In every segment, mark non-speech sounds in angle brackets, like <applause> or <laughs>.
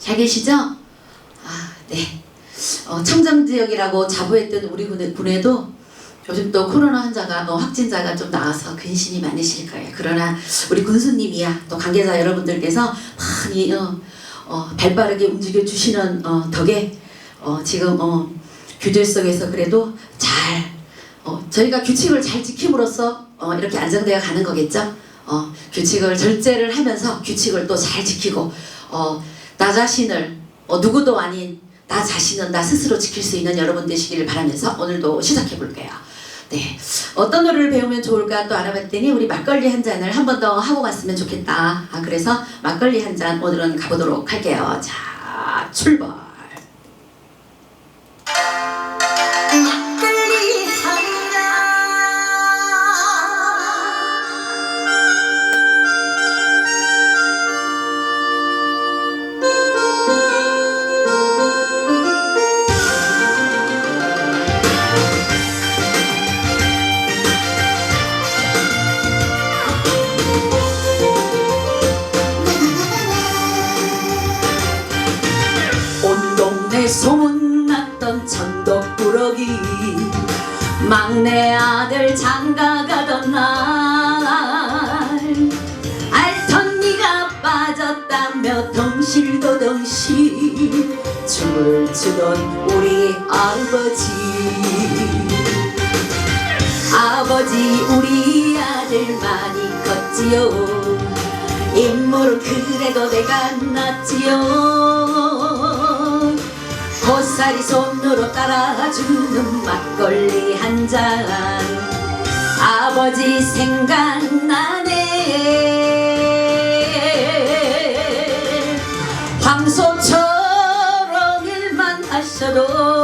잘 계시죠? 아, 네. 어, 청정 지역이라고 자부했던 우리 군에, 군에 도 요즘 또 코로나 환자가 어, 확진자가 좀 나와서 근심이 많으실 거예요. 그러나 우리 군수님이야 또 관계자 여러분들께서 많이 어, 어, 발빠르게 움직여 주시는 어, 덕에 어, 지금 어, 규제 속에서 그래도 잘 어, 저희가 규칙을 잘 지킴으로써 어, 이렇게 안정되어 가는 거겠죠. 어, 규칙을 절제를 하면서 규칙을 또 잘 지키고 어, 나 자신을 어, 누구도 아닌 나 자신은 나 스스로 지킬 수 있는 여러분 되시기를 바라면서 오늘도 시작해 볼게요. 네, 어떤 노래를 배우면 좋을까 또 알아봤더니 우리 막걸리 한 잔을 한 번 더 하고 갔으면 좋겠다. 아 그래서 막걸리 한 잔 오늘은 가보도록 할게요. 자 출발. 빠졌다며 덩실더덩실 춤을 추던 우리 아버지. 아버지 우리 아들 많이 컸지요. 인물은 그래도 내가 낫지요. 보살이 손으로 따라주는 막걸리 한 잔. 아버지 생각나네 황소처럼 일만 하셔도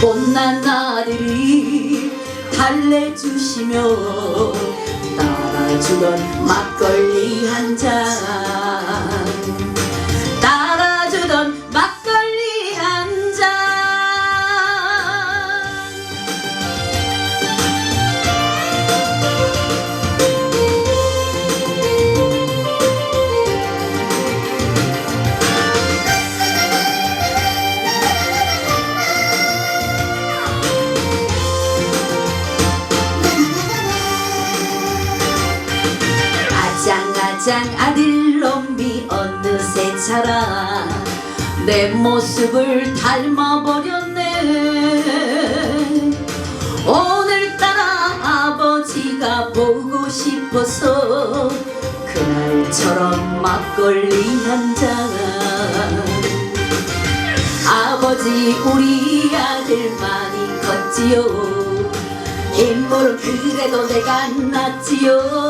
못난 아들이 달래주시며 따라주던 막걸리 한잔 아장아장 아들놈이 어느새 자라 내 모습을 닮아버렸네. 오늘따라 아버지가 보고 싶어서 그날처럼 막걸리 한잔. 아버지 우리 아들 많이 컸지요. 인물은 그래도 내가 낫지요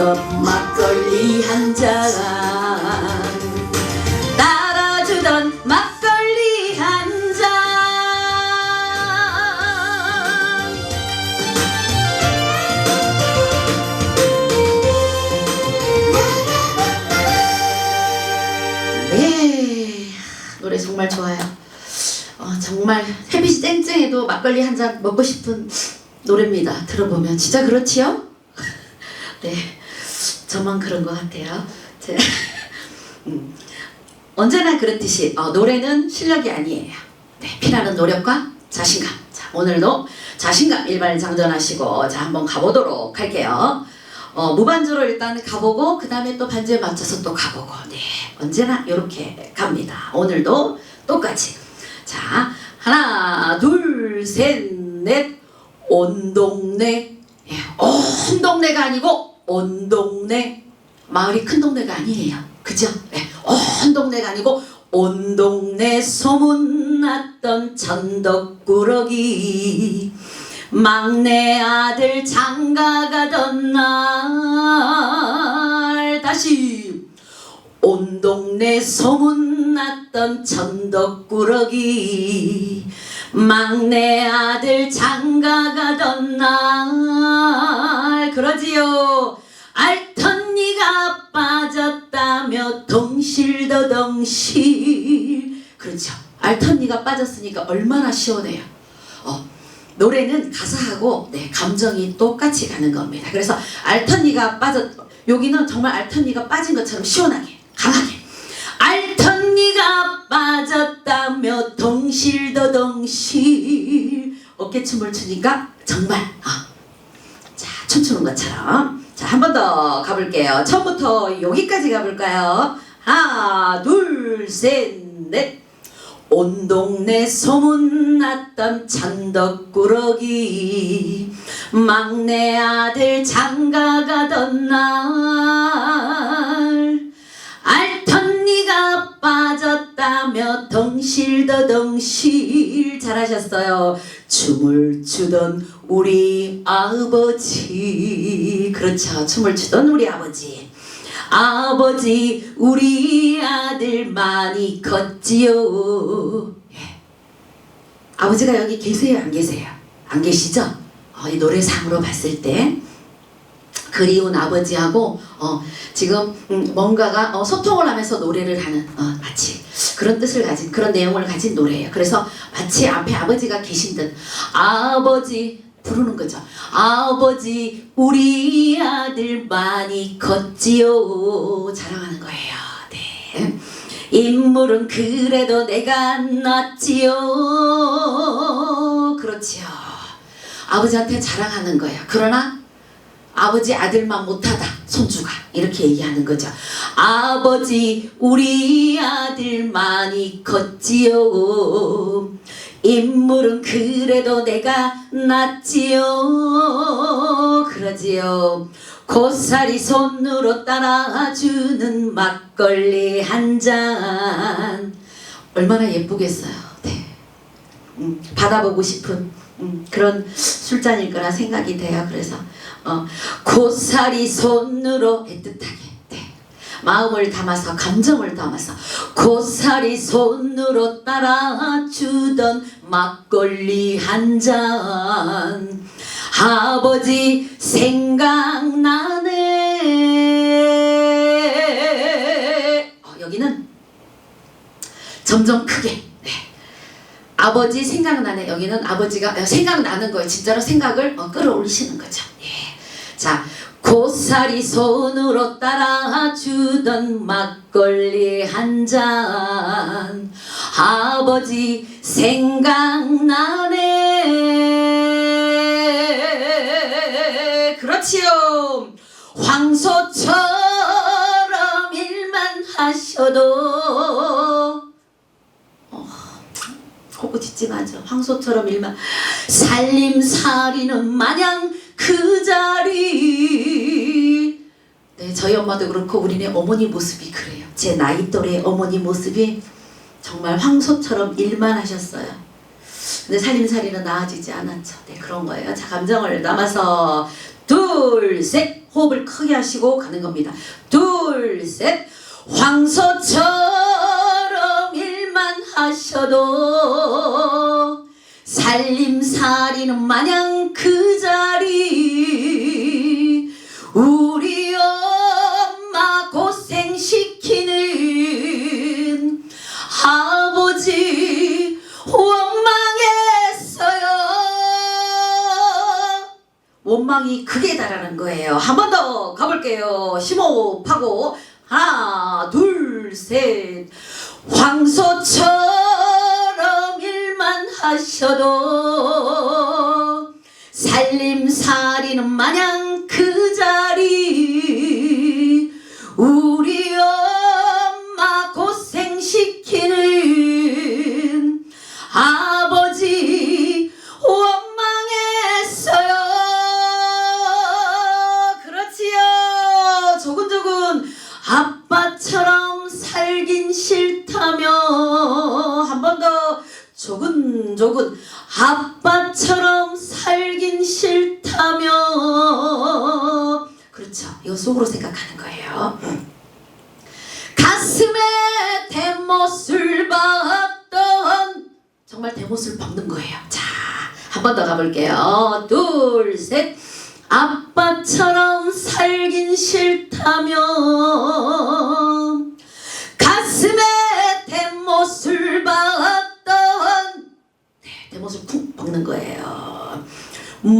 따라주던 막걸리 한 잔 따라주던 막걸리 한 잔 네, 노래 정말 좋아요. 어, 정말 햇빛이 쨍쨍해도 막걸리 한 잔 먹고 싶은 노래입니다. 들어보면 진짜 그렇지요? <laughs> 네. 저만 그런 것 같아요. 제, <laughs> 음, 언제나 그렇듯이 어, 노래는 실력이 아니에요. 네, 필요한 노력과 자신감. 자, 오늘도 자신감 일발 장전하시고 자 한번 가보도록 할게요. 어, 무반주로 일단 가보고 그 다음에 또 반주에 맞춰서 또 가보고 네 언제나 이렇게 갑니다. 오늘도 똑같이 자 하나 둘 셋 넷 온 동네 예, 온 동네가 아니고 온 동네 마을이 큰 동네가 아니에요. 그죠? 예, 온 동네가 아니고 온 동네 소문났던 천덕꾸러기 막내 아들 장가 가던 날 다시 온 동네 소문났던 천덕꾸러기 막내 아들 장가 가던 날. 그러지요. 알턴니가 빠졌다며 덩실더덩실. 그렇죠. 알턴니가 빠졌으니까 얼마나 시원해요. 어, 노래는 가사하고 네, 감정이 똑같이 가는 겁니다. 그래서 알턴니가 빠졌 여기는 정말 알턴니가 빠진 것처럼 시원하게 강하게 알턴니가 빠졌다며 덩실더덩실. 어깨춤을 추니까 정말 아, 자 춤추는 것처럼. 자 한 번 더 가볼게요. 처음부터 여기까지 가볼까요? 하나 둘셋넷. 온 동네 소문났던 천덕꾸러기. 막내 아들 장가 가던 날 덩실더덩실 잘하셨어요. 춤을 추던 우리 아버지. 그렇죠. 춤을 추던 우리 아버지. 아버지 우리 아들 많이 컸지요. 예. 아버지가 여기 계세요? 안 계세요? 안 계시죠? 어, 이 노래상으로 봤을 때. 그리운 아버지하고 어, 지금 음, 뭔가가 어, 소통을 하면서 노래를 하는 어, 마치 그런 뜻을 가진 그런 내용을 가진 노래예요. 그래서 마치 앞에 아버지가 계신 듯 아버지 부르는 거죠. 아버지 우리 아들 많이 컸지요 자랑하는 거예요. 네. 인물은 그래도 내가 낫지요. 그렇지요. 아버지한테 자랑하는 거예요. 그러나 아버지 아들만 못하다 손주가 이렇게 얘기하는 거죠. 아버지 우리 아들 많이 컸지요. 인물은 그래도 내가 낫지요. 그러지요. 고사리 손으로 따라주는 막걸리 한 잔. 얼마나 예쁘겠어요. 네. 음, 받아보고 싶은 음, 그런 술잔일 거라 생각이 돼요. 그래서 어, 고사리 손으로 애틋하게 네. 마음을 담아서 감정을 담아서 고사리 손으로 따라주던 막걸리 한 잔 아버지 생각나네 어, 여기는 점점 크게 네. 아버지 생각나네 여기는 아버지가 어, 생각나는 거예요 진짜로 생각을 어, 끌어올리시는 거죠 예. 자 고사리 손으로 따라주던 막걸리 한 잔. 아버지 생각나네. 그렇지요. 황소처럼 일만 하셔도 고구지찜하죠. 황소처럼 일만 살림살이는 마냥 그 자리. 네, 저희 엄마도 그렇고 우리네 어머니 모습이 그래요. 제 나이 또래 어머니 모습이 정말 황소처럼 일만 하셨어요. 근데 살림살이는 나아지지 않았죠. 네, 그런 거예요. 자, 감정을 담아서 둘, 셋 호흡을 크게 하시고 가는 겁니다. 둘, 셋 황소처럼 하셔도 살림살이는 마냥 그 자리 우리 엄마 고생시키는 아버지 원망했어요 원망 욕망이 극에 달하는 거예요. 한 번 더 가볼게요. 심호흡하고 하나 둘 셋. 황소처럼 일만 하셔도 살림살이는 마냥 그 자리. 우리 엄 조근조근 아빠처럼 살긴 싫다며. 그렇죠. 이거 속으로 생각하는 거예요. 가슴에 대못을 박던. 정말 대못을 박는 거예요. 자 한 번 더 가볼게요. 둘 셋. 아빠처럼 살긴 싫다며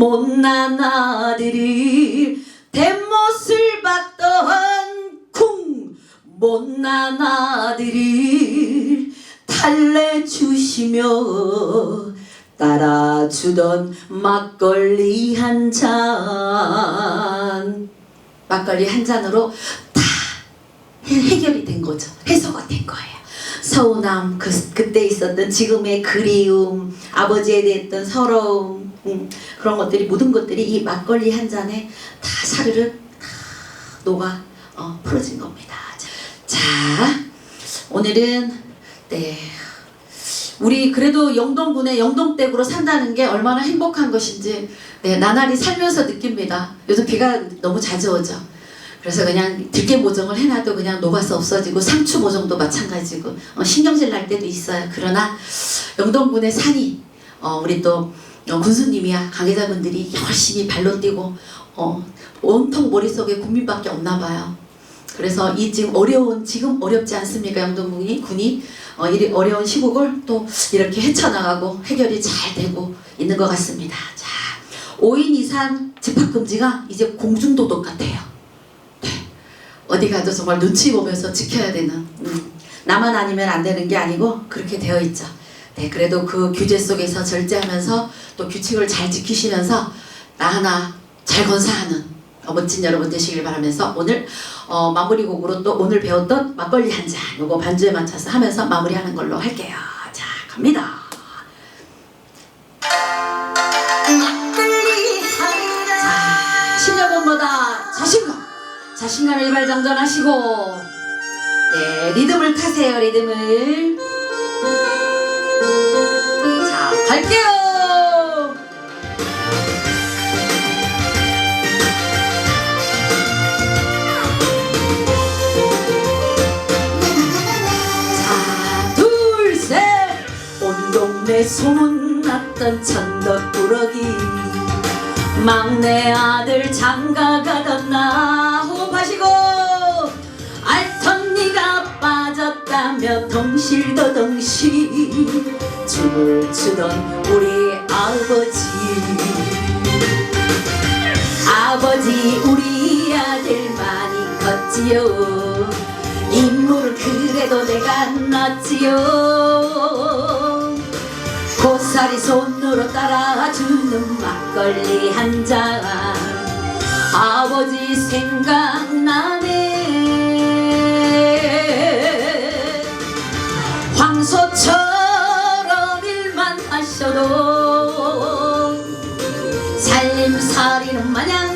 못난 아들이 대못을 박던 쿵 못난 아들이 달래 주시며 따라주던 막걸리 한 잔. 막걸리 한 잔으로 다 해- 해결이 된 거죠. 해소가 된 거예요. 서운함 그, 그때 있었던 지금의 그리움 아버지에 대했던 서러움 음, 그런 것들이 모든 것들이 이 막걸리 한 잔에 다 사르르 다 녹아 어, 풀어진 겁니다 자, 자 오늘은 네 우리 그래도 영동군의 영동댁으로 산다는 게 얼마나 행복한 것인지 네, 나날이 살면서 느낍니다. 요즘 비가 너무 자주 오죠. 그래서 그냥 들깨 보정을 해놔도 그냥 녹아서 없어지고 상추 보정도 마찬가지고 어, 신경질 날 때도 있어요. 그러나 영동군의 산이 어, 우리 또 어, 군수님이야 관계자분들이 열심히 발로 뛰고 어, 온통 머릿속에 국민밖에 없나 봐요. 그래서 이 지금 어려운 지금 어렵지 않습니까 영동군이 군이 어, 이 어려운 시국을 또 이렇게 헤쳐나가고 해결이 잘 되고 있는 것 같습니다. 자, 5인 이상 집합 금지가 이제 공중도덕 같아요. 네. 어디 가도 정말 눈치 보면서 지켜야 되는 음, 나만 아니면 안 되는 게 아니고 그렇게 되어 있죠. 네, 그래도 그 규제 속에서 절제하면서 또 규칙을 잘 지키시면서 나 하나 잘 건사하는 어, 멋진 여러분 되시길 바라면서 오늘 어, 마무리 곡으로 또 오늘 배웠던 막걸리 한 잔 요거 반주에 맞춰서 하면서 마무리하는 걸로 할게요. 자 갑니다. 자, 10년번보다 자신감, 자신감을 일발장전하시고 네 리듬을 타세요 리듬을. 갈게요. 자, 둘, 셋. 온 동네 소문났던 천덕꾸러기. 막내 아들 장가 가던 나 호흡하시고 알턴니가 빠졌다며 덩실더덩실 춤을 추던 우리 아버지. 아버지 우리 아들 많이 컸지요. 인물은 그래도 내가 낫지요. 고사리 손으로 따라주는 막걸리 한 잔. 아버지 생각나네 살림살이는 마냥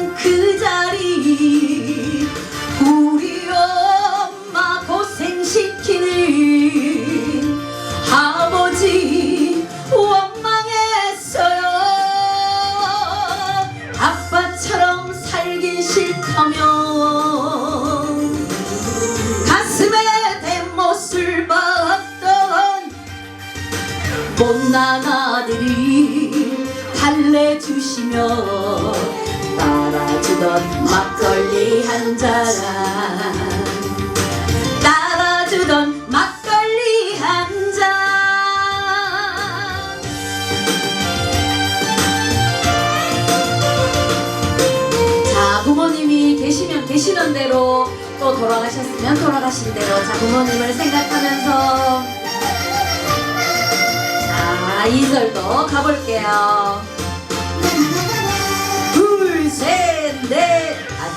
따라주던 막걸리 한 잔. 계시는 대로 또 돌아가셨으면 돌아가신 대로 자 부모님을 생각하면서. 자 2절도 가볼게요. 둘셋넷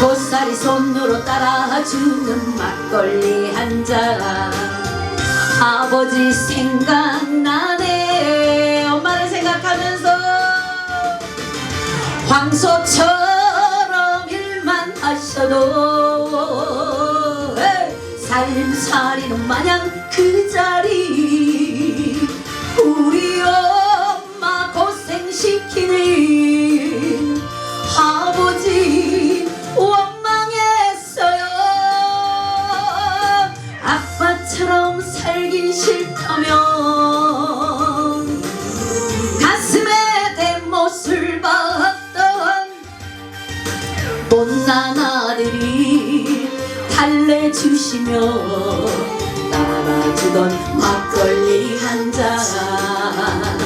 고사리 손으로 따라주는 막걸리 한 잔. 아버지 생각나네. 엄마를 생각하면서 황소처럼 일만 하셔도. 살림살이는 마냥 그 자리. 우리 엄마 고생시키는 싫다면 가슴에 내 못을 박던 못난 아들이 달래주시며 따라주던 막걸리 한 잔